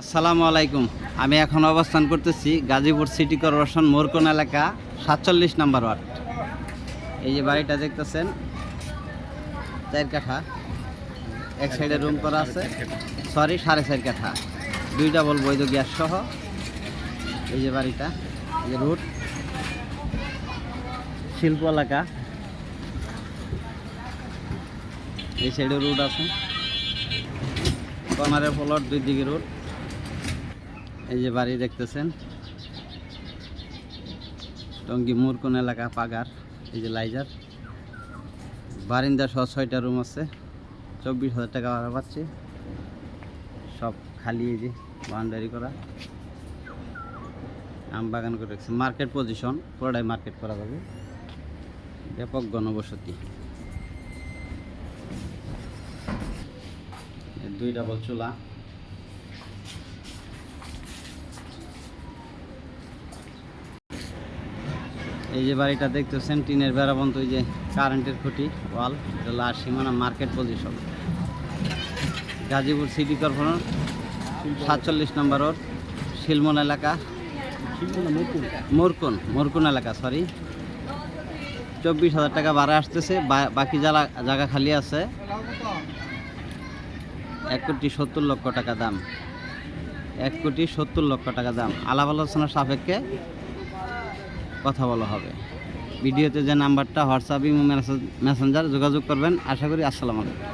আসসালামু আলাইকুম। আমি এখন অবস্থান করতেছি গাজীপুর সিটি কর্পোরেশন মোরকন এলাকা সাতচল্লিশ নাম্বার ওয়ার্ড। এই যে বাড়িটা দেখতেছেন, চার কাঠা। এক সাইডে রুম করা আছে। সরি সাড়ে চার কাঠা। দুই ডাবল বৈধ গ্যাস সহ। এই যে বাড়িটা, এই যে রুট শিল্প এলাকা। এই সাইডে রুট আছে। কর্নারের ফলট দুই দিকে রোড এই যে বাড়ি দেখতেছেন। টঙ্গি মুরকুন এলাকা? পাগার। এই যে লাইজার। বারিন্দা সহ ছয়টা রুম আছে। চব্বিশ হাজার টাকা ভাড়া পাচ্ছি। সব খালি এই যে বাউন্ডারি করা। আম বাগান করে রেখেছে। মার্কেট পজিশন, পুরোটাই মার্কেট করা যাবে। ব্যাপক গণবসতি। দুই ডাবল চুলা। এই যে বাড়িটা দেখতেছেন টিনের বেড়াবন্ত ওই যে কারেন্টের খুঁটি, ওয়াল, এটা লাল সীমানা market position Gazipur city corporation সাতচল্লিশ নম্বর রোড শিলমন এলাকা। মোরকুন মোরকুন এলাকা সরি চব্বিশ হাজার টাকা ভাড়া আসতেছে বাকি জায়গা জায়গা খালি আছে। এক কোটি সত্তর লক্ষ টাকা দাম। এক কোটি সত্তর লক্ষ টাকা দাম। আলাপ আলোচনার সাপেক্ষে কথা বলা হবে। ভিডিওতে যে নাম্বারটা হোয়াটসঅ্যাপ ইমো মেসেঞ্জার যোগাযোগ করবেন। আশা করি আসসালামু আলাইকুম।